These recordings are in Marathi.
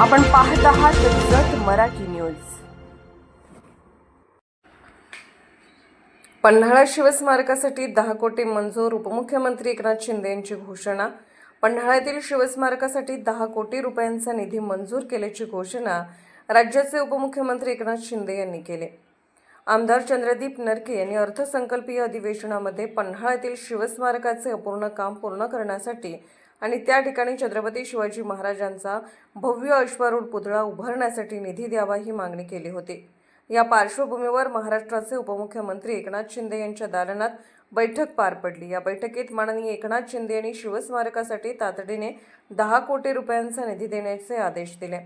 आपण पाहत आहात जत मराठी न्यूज. पन्हाळा शिवस्मारकासाठी दहा कोटी मंजूर उपमुख्यमंत्री एकनाथ शिंदे यांची घोषणा. पन्हाळ्यातील शिवस्मारकासाठी दहा कोटी रुपयांचा निधी मंजूर केल्याची घोषणा राज्याचे उपमुख्यमंत्री एकनाथ शिंदे यांनी केली. आमदार चंद्रदीप नरके यांनी अर्थसंकल्पीय अधिवेशनामध्ये पन्हाळ्यातील शिवस्मारकाचे अपूर्ण काम पूर्ण करण्यासाठी आणि त्या ठिकाणी छत्रपती शिवाजी महाराजांचा भव्य अश्वारूढ पुतळा उभारण्यासाठी निधी द्यावा ही मागणी केली होती. या पार्श्वभूमीवर महाराष्ट्राचे उपमुख्यमंत्री एकनाथ शिंदे यांच्या दालनात बैठक पार पडली. या बैठकीत माननीय एकनाथ शिंदे यांनी शिवस्मारकासाठी तातडीने दहा कोटी रुपयांचा निधी देण्याचे आदेश दिले.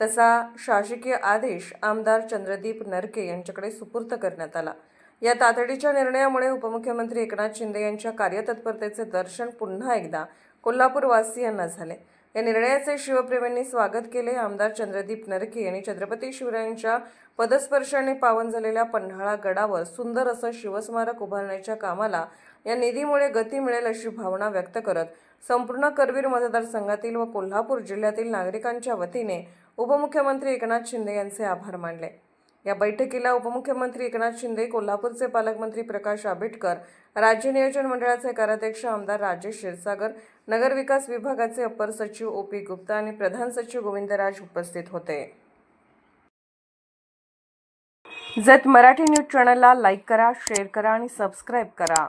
तसा शासकीय आदेश आमदार चंद्रदीप नरके यांच्याकडे सुपूर्त करण्यात आला. या तातडीच्या निर्णयामुळे उपमुख्यमंत्री एकनाथ शिंदे यांच्या कार्यतत्परतेचे दर्शन पुन्हा एकदा कोल्हापूरवासियांना झाले. या निर्णयाचे शिवप्रेमींनी स्वागत केले. आमदार चंद्रदीप नरके यांनी छत्रपती शिवरायांच्या पदस्पर्शाने पावन झालेल्या पन्हाळा गडावर सुंदर असं शिवस्मारक उभारण्याच्या कामाला या निधीमुळे गती मिळेल अशी भावना व्यक्त करत संपूर्ण करवीर मतदारसंघातील व कोल्हापूर जिल्ह्यातील नागरिकांच्या वतीने उपमुख्यमंत्री एकनाथ शिंदे यांचे आभार मानले. या बैठकीला उपमुख्यमंत्री एकनाथ शिंदे कोल्हापूरचे पालकमंत्री प्रकाश आंबेडकर राज्य नियोजन मंडळाचे कार्याध्यक्ष आमदार राजेश क्षीरसागर नगरविकास विभागाचे अपर सचिव ओ पी गुप्ता आणि प्रधान सचिव गोविंदराज उपस्थित होते. जत मराठी न्यूज चॅनलला लाईक करा शेअर करा आणि सबस्क्राईब करा.